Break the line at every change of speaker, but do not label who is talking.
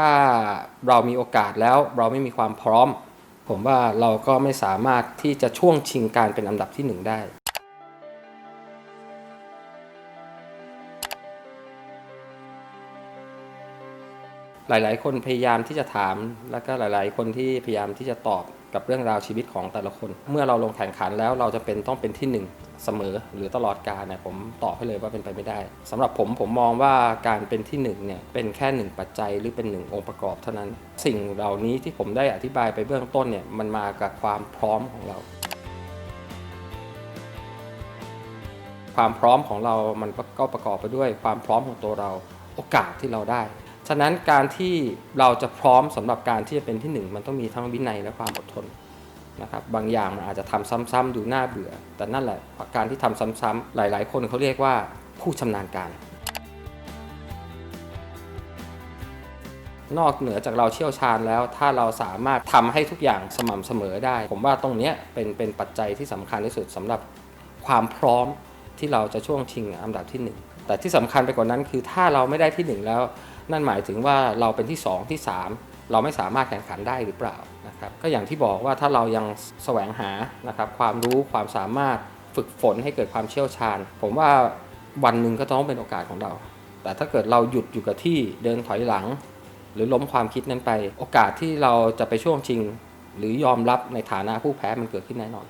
ถ้าเรามีโอกาสแล้วเราไม่มีความพร้อม ผมว่าเราก็ไม่สามารถที่จะช่วงชิงการเป็นอันดับที่หนึ่งได้หลาย ๆ คนพยายามที่จะถาม แล้วก็หลาย ๆ คนที่พยายามที่จะตอบ กับเรื่องราวชีวิตของแต่ละคน เมื่อเราลงแข่งขันแล้วเราจะเป็นต้องเป็นที่หนึ่งเสมอหรือตลอดกาลเนี่ยผมตอบให้เลยว่าเป็นไปไม่ได้สำหรับผมผมมองว่าการเป็นที่หนึ่งเนี่ยเป็นแค่หนึ่งปัจจัยหรือเป็นหนึ่งองค์ประกอบเท่านั้น สิ่งเหล่านี้ที่ผมได้อธิบายไปเบื้องต้นเนี่ยมันมากับความพร้อมของเรา ความพร้อมของเรามันก็ประกอบไปด้วยความพร้อมของตัวเราโอกาสที่เราได้ ฉะนั้นการที่เราจะพร้อมสำหรับการที่จะเป็นที่หนึ่งมันต้องมีทั้งวินัยและความอดทนนะครับบางอย่างมันอาจจะทำซ้ำๆดูน่าเบื่อ แต่นั่นแหละการที่ทำซ้ำๆหลาย ๆ คนเขาเรียกว่าผู้ชำนาญการ นอกเหนือจากเราเชี่ยวชาญแล้ว ถ้าเราสามารถทำให้ทุกอย่างสม่ำเสมอได้ ผมว่าตรงนี้เป็นเป็นปัจจัยที่สำคัญที่สุดสำหรับความพร้อมที่เราจะช่วงชิงอันดับที่หนึ่งแต่ที่สำคัญไปกว่านั้นคือถ้าเราไม่ได้ที่หนึ่งแล้ว นั่นหมายถึงว่าเราเป็นที่ 2 ที่ 3 เราไม่สามารถแข่งขันได้หรือเปล่านะครับก็อย่างที่บอกว่าถ้าเรายังแสวงหานะครับความรู้ความสามารถฝึกฝนให้เกิดความเชี่ยวชาญ ผมว่าวันหนึ่งก็ต้องเป็นโอกาสของเรา แต่ถ้าเกิดเราหยุดอยู่กับที่เดินถอยหลัง หรือล้มความคิดนั้นไป โอกาสที่เราจะไปช่วงชิง หรือยอมรับในฐานะผู้แพ้มันเกิดขึ้นแน่นอน